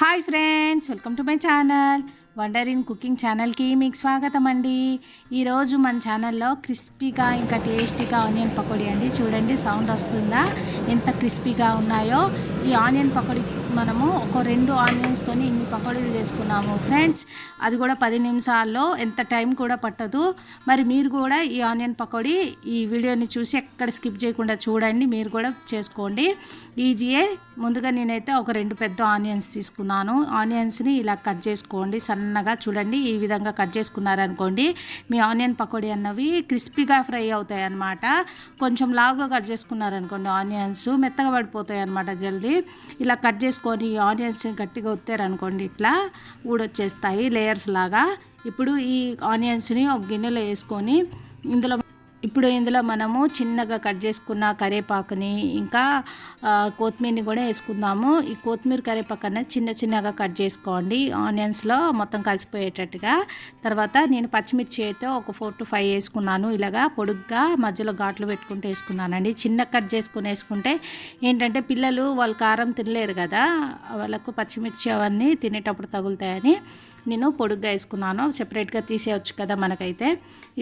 Hi friends welcome to my channel. Wonder in cooking ఛానల్కి మీకు స్వాగతం అండి ఈరోజు మన ఛానల్లో క్రిస్పీగా ఇంకా టేస్టీగా ఆనియన్ పకోడీ అండి. చూడండి సౌండ్ వస్తుందా? ఎంత క్రిస్పీగా ఉన్నాయో. ఈ ఆనియన్ పకోడీ మనము ఒక రెండు ఆనియన్స్తోని ఇన్ని పకోడీలు చేసుకున్నాము. ఫ్రెండ్స్ అది కూడా పది నిమిషాల్లో ఎంత టైం కూడా పట్టదు. మరి మీరు కూడా ఈ ఆనియన్ పకోడీ ఈ వీడియోని చూసి ఎక్కడ స్కిప్ చేయకుండా చూడండి మీరు కూడా చేసుకోండి. ఈజీయే. ముందుగా నేనైతే ఒక రెండు పెద్ద ఆనియన్స్ తీసుకున్నాను. ఆనియన్స్ని ఇలా కట్ చేసుకోండి సన్నగా చూడండి ఈ విధంగా కట్ చేసుకున్నారనుకోండి మీ ఆనియన్ పకోడీ అన్నవి క్రిస్పీగా ఫ్రై అవుతాయి అన్నమాట కొంచెం లావుగా కట్ చేసుకున్నారనుకోండి ఆనియన్స్ మెత్తగా పడిపోతాయి అన్నమాట జల్దీ. ఇలా కట్ తీసుకొని ఆనియన్స్ గట్టిగా ఒత్తారనుకోండి ఇట్లా ఊడొచ్చేస్తాయి లేయర్స్ లాగా. ఇప్పుడు ఈ ఆనియన్స్ని ఒక గిన్నెలో వేసుకొని ఇందులో ఇప్పుడు ఇందులో మనము చిన్నగా కట్ చేసుకున్న కరివేపాకుని ఇంకా కొత్తిమీరని కూడా వేసుకుందాము. ఈ కొత్తిమీర కరేపాకు అనేది చిన్న చిన్నగా కట్ చేసుకోండి. ఆనియన్స్లో మొత్తం కలిసిపోయేటట్టుగా. తర్వాత నేను పచ్చిమిర్చి అయితే ఒక ఫోర్ టు ఫైవ్ వేసుకున్నాను. ఇలాగా పొడుగ్గా మధ్యలో ఘాట్లు పెట్టుకుంటూ వేసుకున్నానండి. చిన్న కట్ చేసుకుని వేసుకుంటే ఏంటంటే పిల్లలు వాళ్ళు కారం తినలేరు కదా. వాళ్ళకు పచ్చిమిర్చి అవన్నీ తినేటప్పుడు తగులుతాయని నేను పొడుగ్గా వేసుకున్నాను. సెపరేట్గా తీసేయచ్చు కదా మనకైతే.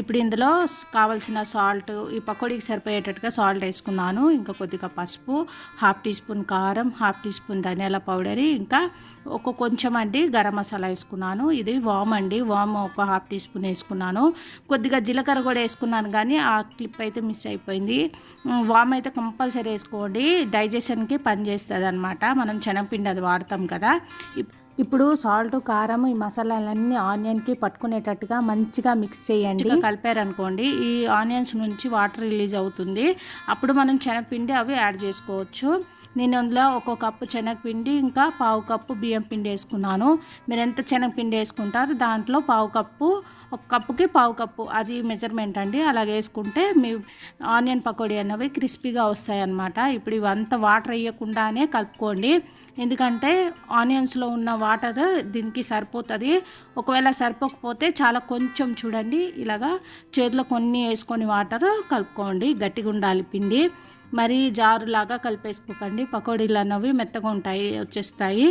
ఇప్పుడు ఇందులో కావాల్సిన సాల్ట్ ఈ పకోడీకి సరిపోయేటట్టుగా సాల్ట్ వేసుకున్నాను. ఇంకా కొద్దిగా పసుపు హాఫ్ టీ స్పూన్ కారం హాఫ్ టీ స్పూన్ ధనియాల పౌడర్ ఇంకా ఒక కొంచెం అండి గరం మసాలా వేసుకున్నాను. ఇది వామ్ అండి వామ్ ఒక హాఫ్ టీ స్పూన్ వేసుకున్నాను. కొద్దిగా జీలకర్ర కూడా వేసుకున్నాను కానీ ఆ క్లిప్ అయితే మిస్ అయిపోయింది. వామ్ అయితే కంపల్సరీ వేసుకోండి. డైజెషన్కి పనిచేస్తుంది అనమాట మనం శనగపిండి అది వాడతాం కదా. ఇప్- ఇప్పుడు సాల్ట్ కారం ఈ మసాలాలన్నీ ఆనియన్కి పట్టుకునేటట్టుగా మంచిగా మిక్స్ చేయండి. కలిపారనుకోండి ఈ ఆనియన్స్ నుంచి వాటర్ రిలీజ్ అవుతుంది. అప్పుడు మనం శనగపిండి అవి యాడ్ చేసుకోవచ్చు. నేను అందులో ఒక కప్పు శనగపిండి ఇంకా పావు కప్పు బియ్యం పిండి వేసుకున్నాను. మీరు ఎంత శనగపిండి వేసుకుంటారు దాంట్లో పావు కప్పు ఒక కప్పుకి పావు కప్పు. అది మెజర్మెంట్ అండి. అలాగే వేసుకుంటే మీ ఆనియన్ పకోడీ అనేవి క్రిస్పీగా వస్తాయి అన్నమాట ఇప్పుడు ఇవంతా వాటర్ వేయకుండానే కలుపుకోండి. ఎందుకంటే ఆనియన్స్లో ఉన్న వాటర్ దీనికి సరిపోతుంది. ఒకవేళ సరిపోకపోతే చాలా కొంచెం చూడండి. ఇలాగా చేతిలో కొన్ని వేసుకొని వాటర్ కలుపుకోండి. గట్టిగా ఉండాలి పిండి. మరి జారులాగా కలిపేసుకోకండి. పకోడీలు అన్నవి మెత్తగా ఉంటాయి వచ్చేస్తాయి.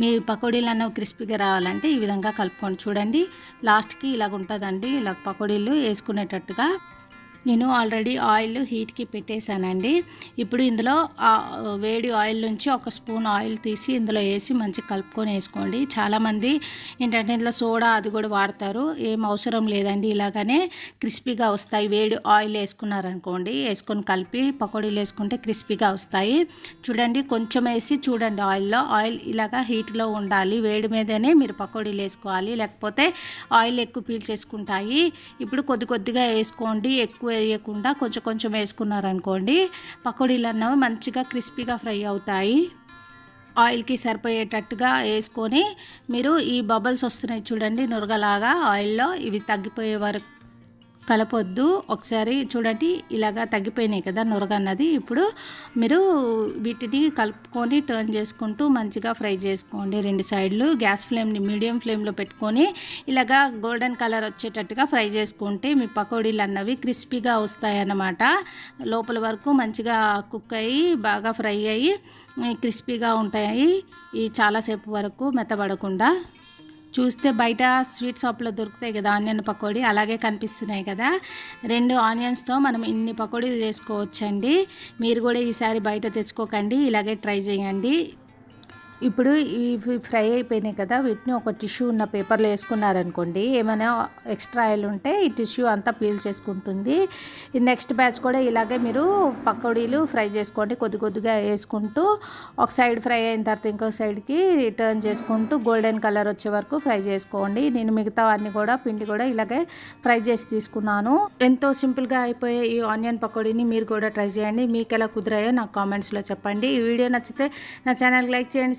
మీ పకోడీలు అన్నవి క్రిస్పీగా రావాలంటే ఈ విధంగా కలుపుకొని చూడండి. లాస్ట్కి ఇలాగ ఉంటుందండి ఇలా పకోడీలు వేసుకునేటట్టుగా నేను ఆల్రెడీ ఆయిల్ హీట్కి పెట్టేశానండి ఇప్పుడు ఇందులో వేడి ఆయిల్ నుంచి ఒక స్పూన్ ఆయిల్ తీసి ఇందులో వేసి మంచిగా కలుపుకొని వేసుకోండి. చాలామంది ఏంటంటే ఇందులో సోడా అది కూడా వాడతారు. ఏం అవసరం లేదండి. ఇలాగనే క్రిస్పీగా వస్తాయి. వేడి ఆయిల్ వేసుకున్నారనుకోండి వేసుకొని కలిపి పకోడీలు వేసుకుంటే క్రిస్పీగా వస్తాయి. చూడండి కొంచెం వేసి చూడండి ఆయిల్లో. ఆయిల్ ఇలాగా హీట్లో ఉండాలి. వేడి మీదనే మీరు పకోడీలు వేసుకోవాలి. లేకపోతే ఆయిల్ ఎక్కువ పీల్చేసుకుంటాయి. ఇప్పుడు కొద్ది కొద్దిగా వేసుకోండి. ఎక్కువ వేయకుండా కొంచెం కొంచెం వేసుకున్నారనుకోండి పకోడీలు అన్నవి మంచిగా క్రిస్పీగా ఫ్రై అవుతాయి. ఆయిల్కి సరిపోయేటట్టుగా వేసుకొని మీరు ఈ బబుల్స్ వస్తున్నాయి చూడండి నురగలాగా ఆయిల్లో ఇవి తగ్గిపోయే వరకు కలపొద్దు. ఒకసారి చూడండి ఇలాగా తగ్గిపోయినాయి కదా నురగన్నది. ఇప్పుడు మీరు వీటిని కలుపుకొని టర్న్ చేసుకుంటూ మంచిగా ఫ్రై చేసుకోండి. రెండు సైడ్లు గ్యాస్ ఫ్లేమ్ని మీడియం ఫ్లేమ్లో పెట్టుకొని ఇలాగా గోల్డెన్ కలర్ వచ్చేటట్టుగా ఫ్రై చేసుకుంటే మీ పకోడీలు అన్నవి క్రిస్పీగా వస్తాయి అన్నమాట లోపల వరకు మంచిగా కుక్ అయ్యి బాగా ఫ్రై అయ్యి క్రిస్పీగా ఉంటాయి. ఈ చాలాసేపు వరకు మెత్తబడకుండా చూస్తే బయట స్వీట్ షాప్లో దొరుకుతాయి కదా ఆనియన్ పకోడీ అలాగే కనిపిస్తున్నాయి కదా. రెండు ఆనియన్స్తో మనం ఇన్ని పకోడీలు చేసుకోవచ్చండి. మీరు కూడా ఈసారి బయట తెచ్చుకోకండి ఇలాగే ట్రై చేయండి. ఇప్పుడు ఇవి ఫ్రై అయిపోయినాయి కదా వీటిని ఒక టిష్యూ ఉన్న పేపర్లో వేసుకున్నారనుకోండి ఏమైనా ఎక్స్ట్రా ఆయిల్ ఉంటే ఈ టిష్యూ అంతా పీల్ చేసుకుంటుంది. ఈ నెక్స్ట్ బ్యాచ్ కూడా ఇలాగే మీరు పకోడీలు ఫ్రై చేసుకోండి కొద్ది కొద్దిగా వేసుకుంటూ ఒక సైడ్ ఫ్రై అయిన తర్వాత ఇంకొక సైడ్కి టర్న్ చేసుకుంటూ గోల్డెన్ కలర్ వచ్చే వరకు ఫ్రై చేసుకోండి. నేను మిగతా అన్ని కూడా పిండి కూడా ఇలాగే ఫ్రై చేసి తీసుకున్నాను. ఎంతో సింపుల్గా అయిపోయే ఈ ఆనియన్ పకోడీని మీరు కూడా ట్రై చేయండి. మీకు ఎలా కుదిరాయో నాకు కామెంట్స్లో చెప్పండి. ఈ వీడియో నచ్చితే నా ఛానల్కి లైక్ చేయండి